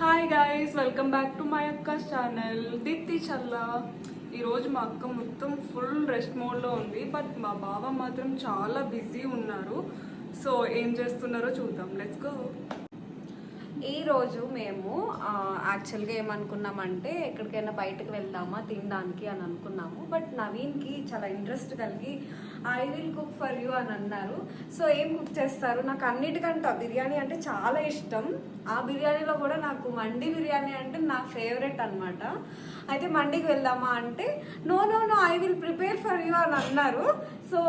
Hi guys welcome back to my అక్క channel Deepti Challa ఈరోజు మా అక్క మొత్తం ఫుల్ రెస్ట్ మోడ్లో ఉంది బట్ మా బావ మాత్రం చాలా బిజీ ఉన్నారు. సో ఏం చేస్తున్నారో చూద్దాం. లెట్స్ గో ఈరోజు మేము యాక్చువల్గా ఏమనుకున్నామంటే ఎక్కడికైనా బయటకు వెళ్దామా తినడానికి అని అనుకున్నాము. బట్ నవీన్కి చాలా ఇంట్రెస్ట్ కలిగి I will cook for you అని అన్నారు. సో ఏం కుక్ చేస్తారు? నాకు అన్నిటికంటే ఆ బిర్యానీ అంటే చాలా ఇష్టం. ఆ బిర్యానీలో కూడా నాకు మండి బిర్యానీ అంటే నా ఫేవరెట్ అన్నమాట. అయితే మండికి వెళ్దామా అంటే no no no I will prepare for you అని అన్నారు. సో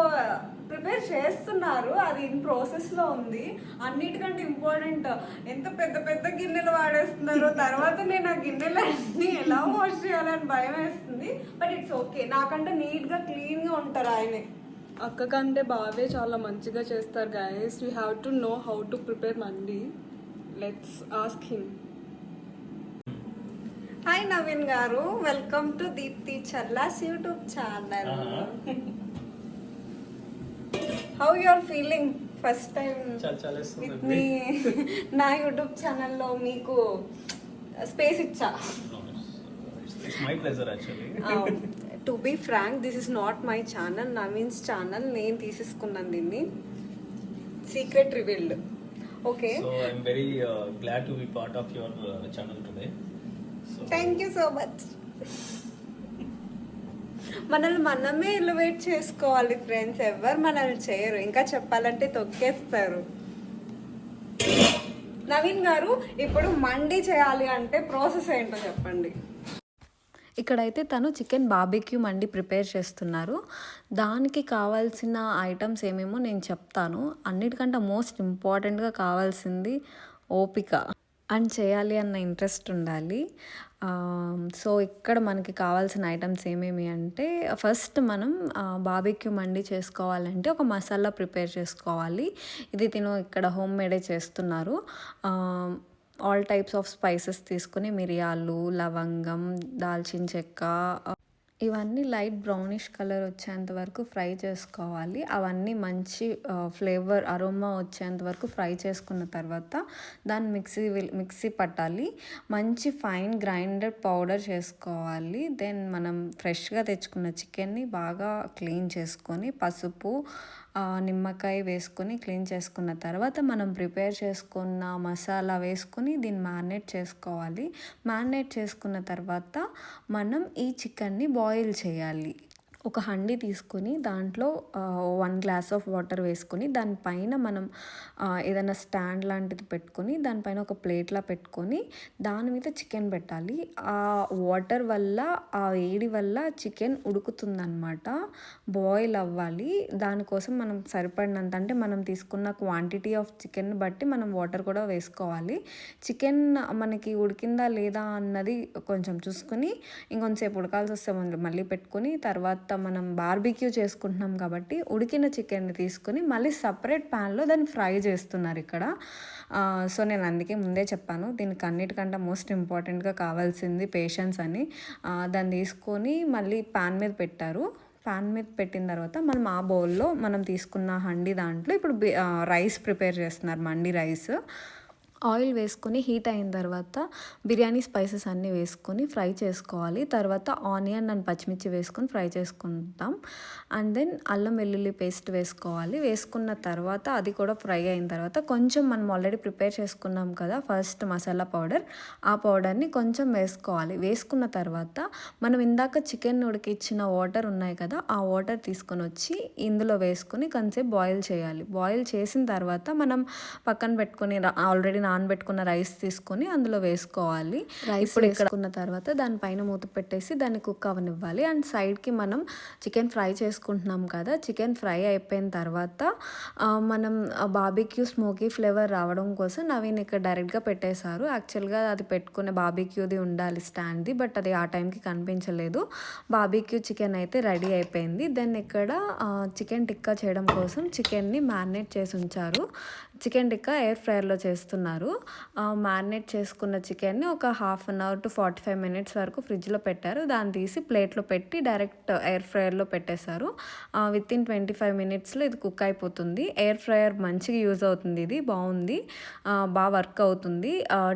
ప్రిపేర్ చేస్తున్నారు. అది ఇన్ ప్రాసెస్లో ఉంది. అన్నిటికంటే ఇంపార్టెంట్ ఎంత పెద్ద పెద్ద గిన్నెలు వాడేస్తున్నారో తర్వాత నేను ఆ గిన్నెలన్నీ ఎలా వాష్ చేయాలని భయం వేస్తుంది. బట్ ఇట్స్ ఓకే నాకంటే నీట్గా క్లీన్గా ఉంటారు ఆయనే. అక్క కంటే బావే చాలా మంచిగా చేస్తారు guys we have to know how to prepare mandi. Let's ask him hi Naveen garu. Welcome to Deepti Challa's YouTube channel how you are feeling first time with me నా యూట్యూబ్ ఛానల్లో మీకు స్పేస్ ఇచ్చా. Pleasure actually to be frank this is not my channel Naveen's channel నేను తీసేసుకున్నాను దీన్ని. Secret revealed okay so I'm very glad to be part of your channel today thank you so much మనల్ని మనమే elevate చేసుకోవాలి friends. ఎవరు మనల్ని చేయరు. ఇంకా చెప్పాలంటే తొక్కేస్తారు. నవీన్ గారు ఇప్పుడు మండి చేయాలి అంటే ప్రాసెస్ ఏంటో చెప్పండి. ఇక్కడైతే తను చికెన్ బాబిక్యూ మండి ప్రిపేర్ చేస్తున్నారు. దానికి కావాల్సిన ఐటమ్స్ ఏమేమో నేను చెప్తాను. అన్నిటికంటే మోస్ట్ ఇంపార్టెంట్గా కావాల్సింది ఓపిక. అండ్ చేయాలి అన్న ఇంట్రెస్ట్ ఉండాలి. సో ఇక్కడ మనకి కావాల్సిన ఐటమ్స్ ఏమేమి అంటే ఫస్ట్ మనం బాబిక్యూ మండి చేసుకోవాలంటే ఒక మసాలా ప్రిపేర్ చేసుకోవాలి. ఇది తిను ఇక్కడ హోమ్ మేడే చేస్తున్నారు. ఆల్ టైప్స్ ఆఫ్ స్పైసెస్ తీసుకుని మిరియాలు లవంగం దాల్చిన చెక్క ఇవన్నీ లైట్ బ్రౌనిష్ కలర్ వచ్చేంత వరకు ఫ్రై చేసుకోవాలి. అవన్నీ మంచి ఫ్లేవర్ అరోమా వచ్చేంత వరకు ఫ్రై చేసుకున్న తర్వాత దాన్ని మిక్సీ మిక్సీ పట్టాలి. మంచి ఫైన్ గ్రైండర్ పౌడర్ చేసుకోవాలి. దెన్ మనం ఫ్రెష్గా తెచ్చుకున్న చికెన్ని బాగా క్లీన్ చేసుకొని పసుపు నిమ్మకాయ వేసుకొని క్లీన్ చేసుకున్న తర్వాత మనం ప్రిపేర్ చేసుకున్న మసాలా వేసుకొని దీన్ని మ్యారినేట్ చేసుకోవాలి. మ్యారినేట్ చేసుకున్న తర్వాత మనం ఈ చికెన్ని బాయిల్ చేయాలి. ఒక హండి తీసుకొని దాంట్లో వన్ గ్లాస్ ఆఫ్ వాటర్ వేసుకొని దానిపైన మనం ఏదైనా స్టాండ్ లాంటిది పెట్టుకొని దానిపైన ఒక ప్లేట్లా పెట్టుకొని దాని మీద చికెన్ పెట్టాలి. ఆ వాటర్ వల్ల ఆ వేడి వల్ల చికెన్ ఉడుకుతుందనమాట బాయిల్ అవ్వాలి. దానికోసం మనం సరిపడినంత అంటే మనం తీసుకున్న క్వాంటిటీ ఆఫ్ చికెన్ బట్టి మనం వాటర్ కూడా వేసుకోవాలి. చికెన్ మనకి ఉడికిందా లేదా అన్నది కొంచెం చూసుకొని ఇంకొంతసేపు ఉడకాల్సి వస్తే మళ్ళీ పెట్టుకొని తర్వాత మనం బార్బిక్యూ చేసుకుంటున్నాం కాబట్టి ఉడికిన చికెన్ని తీసుకొని మళ్ళీ సపరేట్ ప్యాన్లో దాన్ని ఫ్రై చేస్తున్నారు ఇక్కడ. సో నేను అందుకే ముందే చెప్పాను దీనికి అన్నిటికంటే మోస్ట్ ఇంపార్టెంట్గా కావాల్సింది పేషెన్స్ అని. దాన్ని తీసుకొని మళ్ళీ ప్యాన్ మీద పెట్టారు. ప్యాన్ మీద పెట్టిన తర్వాత మనం ఆ బౌల్లో మనం తీసుకున్న హండి దాంట్లో ఇప్పుడు రైస్ ప్రిపేర్ చేస్తున్నారు మండి రైస్ ఆయిల్ వేసుకొని హీట్ అయిన తర్వాత బిర్యానీ స్పైసెస్ అన్నీ వేసుకొని ఫ్రై చేసుకోవాలి. తర్వాత ఆనియన్ అండ్ పచ్చిమిర్చి వేసుకొని ఫ్రై చేసుకుంటాం. అండ్ దెన్ అల్లం వెల్లుల్లి పేస్ట్ వేసుకోవాలి. వేసుకున్న తర్వాత అది కూడా ఫ్రై అయిన తర్వాత కొంచెం మనం ఆల్రెడీ ప్రిపేర్ చేసుకున్నాం కదా ఫస్ట్ మసాలా పౌడర్ ఆ పౌడర్ని కొంచెం వేసుకోవాలి. వేసుకున్న తర్వాత మనం ఇందాక చికెన్ ఉడికిచ్చిన వాటర్ ఉన్నాయి కదా ఆ వాటర్ తీసుకొని వచ్చి ఇందులో వేసుకొని కొంచెం బాయిల్ చేయాలి. బాయిల్ చేసిన తర్వాత మనం పక్కన పెట్టుకొని ఆల్రెడీ నానబెట్టుకున్న రైస్ తీసుకొని అందులో వేసుకోవాలి. రైస్ వేసుకున్న తర్వాత దానిపైన మూత పెట్టేసి దాన్ని కుక్ అవనివ్వాలి. అండ్ సైడ్కి మనం చికెన్ ఫ్రై చేసుకుంటున్నాం కదా చికెన్ ఫ్రై అయిపోయిన తర్వాత మనం బాబిక్యూ స్మోకీ ఫ్లేవర్ రావడం కోసం నవీన్ ఇక్కడ డైరెక్ట్గా పెట్టేశారు. యాక్చువల్గా అది పెట్టుకునే బాబిక్యూది ఉండాలి స్టాండ్ది బట్ అది ఆ టైంకి కనిపించలేదు. బాబిక్యూ చికెన్ అయితే రెడీ అయిపోయింది. దెన్ ఇక్కడ చికెన్ టిక్కా చేయడం కోసం చికెన్ని మ్యారినేట్ చేసి ఉంచారు. చికెన్ టిక్కా ఎయిర్ ఫ్రైయర్లో చేస్తున్నారు. చేసుకున్నారు మ్యారినేట్ చేసుకున్న చికెన్ని ఒక half an hour to forty five minutes వరకు ఫ్రిడ్జ్లో పెట్టారు. దాన్ని తీసి ప్లేట్లో పెట్టి డైరెక్ట్ ఎయిర్ ఫ్రైయర్లో పెట్టేశారు. విత్ ఇన్ ట్వంటీ ఫైవ్ మినిట్స్లో ఇది కుక్ అయిపోతుంది. ఎయిర్ ఫ్రైయర్ మంచిగా యూజ్ అవుతుంది ఇది. బాగుంది. బాగా వర్క్ అవుతుంది.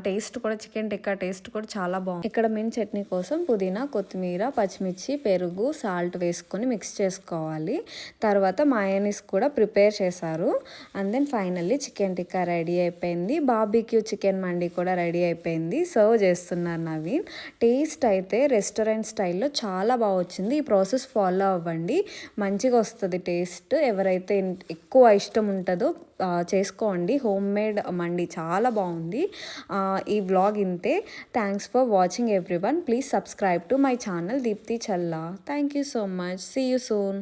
టేస్ట్ కూడా చికెన్ టిక్కా టేస్ట్ కూడా చాలా బాగుంది. ఇక్కడ మిన్ చట్నీ కోసం పుదీనా కొత్తిమీర పచ్చిమిర్చి పెరుగు సాల్ట్ వేసుకొని మిక్స్ చేసుకోవాలి. తర్వాత మాయోనీస్ కూడా ప్రిపేర్ చేశారు. And then finally chicken tikka ready అయిపోయింది. బాబీక్యూ చికెన్ మండి కూడా రెడీ అయిపోయింది. సర్వ్ చేస్తున్నారు నవీన్. టేస్ట్ అయితే రెస్టారెంట్ స్టైల్లో చాలా బాగా వచ్చింది. ఈ ప్రాసెస్ ఫాలో అవ్వండి. మంచిగా వస్తుంది టేస్ట్. ఎవరైతే ఎక్కువ ఇష్టం ఉంటుందో చేసుకోండి. హోమ్ మేడ్ మండి చాలా బాగుంది. ఈ వ్లాగ్ ఇంతే. Thanks for watching everyone please subscribe to my channel Deepti Challa thank you so much see you soon